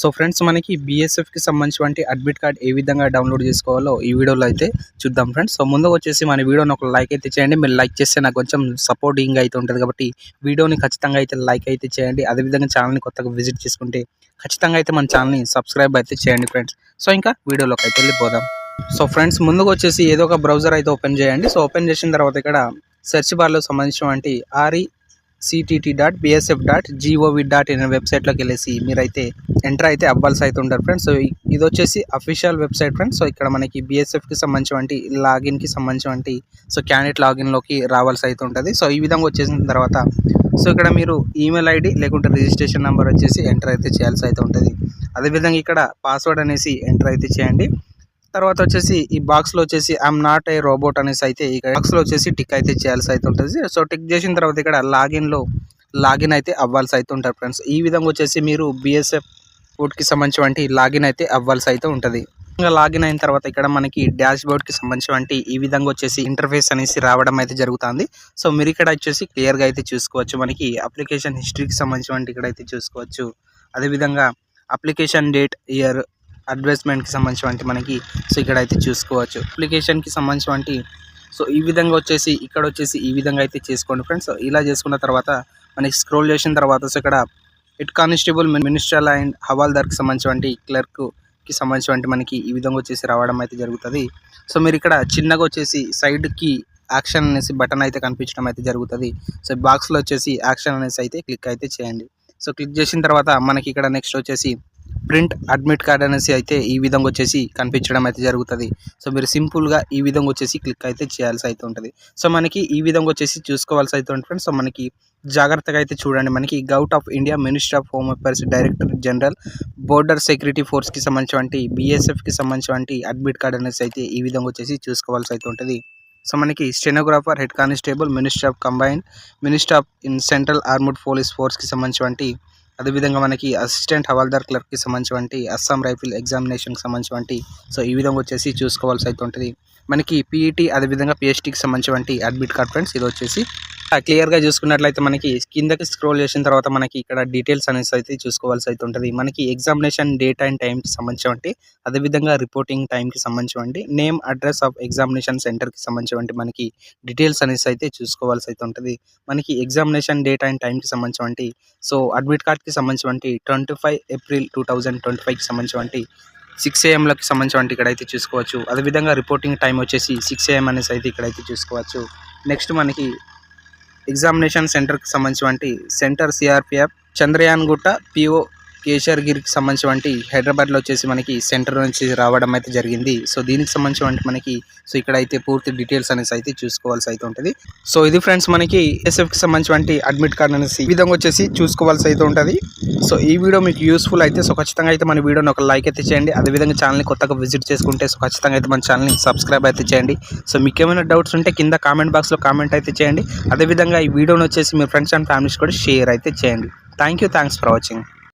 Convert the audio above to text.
So friends మనకి బీఎస్ఎఫ్కి సంబంధించినటువంటి admit card ఏ విధంగా డౌన్లోడ్ చేసుకోవాలో ఈ వీడియోలో అయితే చూద్దాం ఫ్రెండ్స్. సో ముందుకు వచ్చేసి మన వీడియోని ఒక లైక్ అయితే చేయండి. మీరు లైక్ చేస్తే నాకు కొంచెం సపోర్టింగ్ అయితే ఉంటుంది కాబట్టి వీడియోని ఖచ్చితంగా అయితే లైక్ అయితే చేయండి. అదేవిధంగా ఛానల్ని కొత్తగా విజిట్ చేసుకుంటే ఖచ్చితంగా అయితే మన ఛానల్ని సబ్స్క్రైబ్ అయితే చేయండి ఫ్రెండ్స్. సో ఇంకా వీడియోలోకి అయితే వెళ్ళిపోదాం. సో ఫ్రెండ్స్ ముందుకు వచ్చేసి ఏదో ఒక బ్రౌజర్ అయితే ఓపెన్ చేయండి. సో ఓపెన్ చేసిన తర్వాత ఇక్కడ సెర్చ్ బార్లో సంబంధించినటువంటి RE CTT dot BSF dot GOV dot in వెబ్సైట్లోకి వెళ్ళేసి మీరైతే ఎంటర్ అయితే అవ్వాల్సి అయితే ఉంటారు ఫ్రెండ్స్ సో ఇది వచ్చేసి అఫీషియల్ వెబ్సైట్ ఫ్రెండ్స్ సో ఇక్కడ మనకి బిఎస్ఎఫ్కి సంబంధించి లాగిన్కి సంబంధించి సో క్యాండిడేట్ లాగిన్లోకి రావాల్సి అయితే ఉంటుంది. సో ఈ విధంగా వచ్చేసిన తర్వాత సో ఇక్కడ మీరు ఈమెయిల్ ఐడి లేకుంటే రిజిస్ట్రేషన్ నెంబర్ వచ్చేసి ఎంటర్ అయితే చేయాల్సి అయితే ఉంటుంది. అదేవిధంగా ఇక్కడ పాస్వర్డ్ అనేసి ఎంటర్ అయితే చేయండి. తర్వాత వచ్చేసి ఈ బాక్స్లో వచ్చేసి ఐఎమ్ నాట్ ఏ రోబోట్ అనేసి అయితే ఇక్కడ బాక్స్లో వచ్చేసి టిక్ అయితే చేయాల్సి అయితే ఉంటుంది. సో టిక్ చేసిన తర్వాత ఇక్కడ లాగిన్లో లాగిన్ అయితే అవ్వాల్సి అయితే ఉంటారు ఫ్రెండ్స్ ఈ విధంగా వచ్చేసి మీరు బిఎస్ఎఫ్కి సంబంధించి లాగిన్ అయితే అవ్వాల్సి అయితే ఉంటుంది. ఇంకా లాగిన్ అయిన తర్వాత ఇక్కడ మనకి డాష్ బోర్డ్కి సంబంధించి ఈ విధంగా వచ్చేసి ఇంటర్ఫేస్ అనేసి రావడం అయితే జరుగుతుంది. సో మీరు ఇక్కడ వచ్చేసి క్లియర్గా అయితే చూసుకోవచ్చు. మనకి అప్లికేషన్ హిస్టరీకి సంబంధించి ఇక్కడ అయితే చూసుకోవచ్చు. అదేవిధంగా అప్లికేషన్ డేట్ ఇయర్ అడ్వర్టైజ్మెంట్కి సంబంధించినటువంటి మనకి సో ఇక్కడ అయితే చూసుకోవచ్చు. అప్లికేషన్కి సంబంధించినటువంటి సో ఈ విధంగా వచ్చేసి ఇక్కడ వచ్చేసి ఈ విధంగా అయితే చేసుకోండి ఫ్రెండ్స్. ఇలా చేసుకున్న తర్వాత మనకి స్క్రోల్ చేసిన తర్వాత సో ఇక్కడ హెడ్ కానిస్టేబుల్ మినిస్టర్ అండ్ హవాల్దార్కి సంబంధించినటువంటి క్లర్క్కి సంబంధించినటువంటి మనకి ఈ విధంగా వచ్చేసి రావడం అయితే జరుగుతుంది. సో మీరు ఇక్కడ చిన్నగా వచ్చేసి సైడ్కి యాక్షన్ అనేసి బటన్ అయితే కనిపించడం అయితే జరుగుతుంది. సో బాక్స్లో వచ్చేసి యాక్షన్ అనేసి అయితే క్లిక్ అయితే చేయండి. సో క్లిక్ చేసిన తర్వాత మనకి ఇక్కడ నెక్స్ట్ వచ్చేసి ప్రింట్ అడ్మిట్ కార్డ్ అనేసి అయితే ఈ విధంగా వచ్చేసి కనిపించడం అయితే జరుగుతుంది. సో మీరు సింపుల్గా ఈ విధంగా వచ్చేసి క్లిక్ అయితే చేయాల్సి అయితే ఉంటుంది. సో మనకి ఈ విధంగా వచ్చేసి చూసుకోవాల్సి అయితే ఉంటుంది ఫ్రెండ్స్ సో మనకి జాగ్రత్తగా అయితే చూడండి. మనకి govt of India minister of home affairs director general border security ఫోర్స్కి సంబంధించి బీఎస్ఎఫ్కి సంబంధించి అడ్మిట్ కార్డ్ అనేసి అయితే ఈ విధంగా వచ్చేసి చూసుకోవాల్సి అయితే ఉంటుంది. సో మనకి stenographer head constable minister of combined minister of in central armed police ఫోర్స్కి సంబంధించి అదేవిధంగా మనకి అసిస్టెంట్ హవాల్దార్ క్లర్క్కి సంబంధించి అస్సాం రైఫిల్ ఎగ్జామినేషన్కి సంబంధించి సో ఈ విధంగా వచ్చేసి చూసుకోవాల్సి అయితే ఉంటుంది. మనకి పీఈటీ అదేవిధంగా పిహెచ్టీకి సంబంధించి అడ్మిట్ కార్డ్ ఫ్రెండ్స్ ఇది వచ్చేసి క్లియర్గా చూసుకున్నట్లయితే మనకి కిందకి స్క్రోల్ చేసిన తర్వాత మనకి ఇక్కడ డీటెయిల్స్ అనేసి అయితే చూసుకోవాల్సి అయితే ఉంటుంది. మనకి ఎగ్జామినేషన్ డేట్ అండ్ టైంకి సంబంధించి అదేవిధంగా రిపోర్టింగ్ టైంకి సంబంధించి నేమ్ అడ్రస్ ఆఫ్ ఎగ్జామినేషన్ సెంటర్కి సంబంధించి మనకి డీటెయిల్స్ అనేసి అయితే చూసుకోవాల్సి అయితే ఉంటుంది. మనకి ఎగ్జామినేషన్ డేట్ అండ్ టైంకి సంబంధించి సో అడ్మిట్ కార్డ్కి సంబంధించి twenty five April two thousand twenty ఫైవ్కి సంబంధించి సిక్స్ ఏఎంలకి సంబంధించి ఇక్కడ అయితే చూసుకోవచ్చు. అదేవిధంగా రిపోర్టింగ్ టైం వచ్చేసి సిక్స్ ఏఎం అనేసి అయితే ఇక్కడైతే చూసుకోవచ్చు. నెక్స్ట్ మనకి ఎగ్జామినేషన్ సెంటర్కి సంబంధించి సెంటర్ సిఆర్పిఎఫ్ చంద్రయాన్ గుట్ట పిఓ కేశర్గిరికి సంబంధించి హైదరాబాద్లో వచ్చేసి మనకి సెంటర్ నుంచి రావడం అయితే జరిగింది. సో దీనికి సంబంధించి మనకి సో ఇక్కడ అయితే పూర్తి డీటెయిల్స్ అనేసి అయితే చూసుకోవాల్సి అయితే ఉంటుంది. సో ఇది ఫ్రెండ్స్ మనకి ఎస్ఎఫ్కి సంబంధించి అడ్మిట్ కార్డ్ అనేసి ఈ విధంగా వచ్చేసి చూసుకోవాల్సి అయితే ఉంటుంది. సో ఈ వీడియో మీకు యూస్ఫుల్ అయితే సో ఖచ్చితంగా అయితే మన వీడియోని ఒక లైక్ అయితే చేయండి. అదేవిధంగా ఛానల్ని కొత్తగా విజిట్ చేసుకుంటే సో ఖచ్చితంగా అయితే మన ఛానల్ని సబ్స్క్రైబ్ అయితే చేయండి. సో మీకు ఏమైనా డౌట్స్ ఉంటే కింద కామెంట్ బాక్స్లో కామెంట్ అయితే చేయండి. అదేవిధంగా ఈ వీడియోని వచ్చేసి మీ ఫ్రెండ్స్ అండ్ ఫ్యామిలీస్ కూడా షేర్ అయితే చేయండి. Thank you thanks for watching.